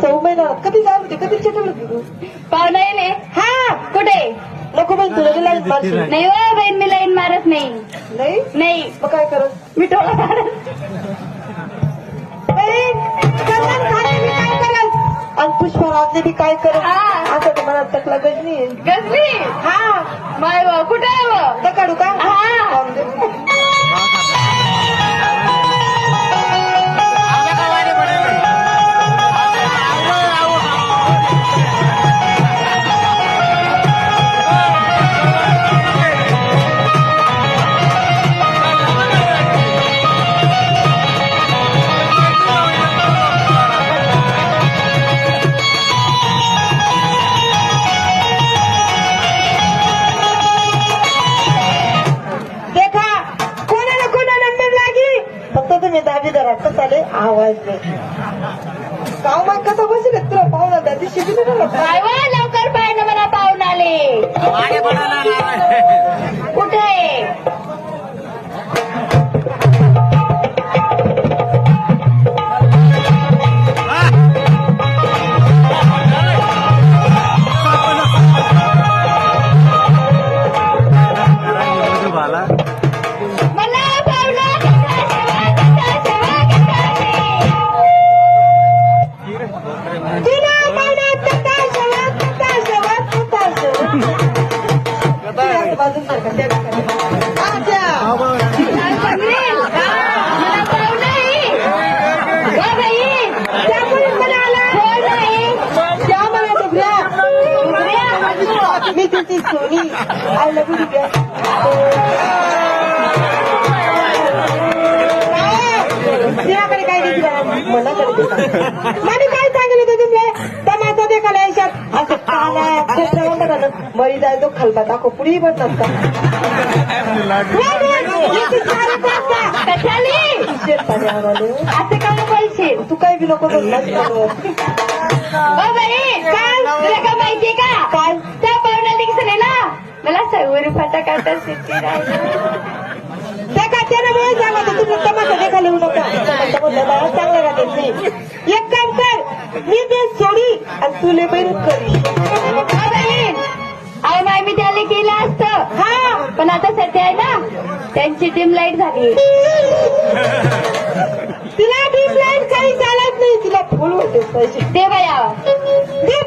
सौ महिन्यात कधी जायला होते? कधी चिटवलं होती तू? पाहुणा येले हा कुठे? नको बाई तुला गेला मारशील. नाही हो बहीण मी लाईन मारत नाही. नाही? नाही. मग काय करत? मी टोला मारत. बाई, कल्याण झाले मी काय करत आणि पुष्पराजने काय करत? हा. आता तर मला टकला गजनी. गजली हा. माय व, कुठे आहे व? तर काढू का आवाज गाव मग कसं बसेल तुला पाहुणा त्या दिवशी बी नाही आला. माय व, लवकर पाय ना मला पाहून आले. कुठे आहे? मला मी तुझी सोनी आय लव्ह यू तिच्याकडे काय मनाकडे मला काय सांगितलं होतं तुमले तमाचा दे का याच्यात असं काला म्हणतात मरी जाय तो खलबा दाखव पुढे पण असे काय पैसे तू काय बी नको बोललास का काय माहितीये का काय त्या पाहुण्या दिसले ना मला सव्वा रुपयाचा काटा राहिला त्या का त्यानं वेळ सांगा तर तुम्ही तमाशा देखायला येऊ नका चांगलं राहते मी एक काम कर मी ते सोडी आणि तुले बैल करी. अहो माय मी त्याला केलं असतं. हा. पण आता सध्या आहे ना त्यांची डिम लाइट झाली. तिला डीप लाइट काही चालत नाही तिला फुल होते पैसे. दे बाया दे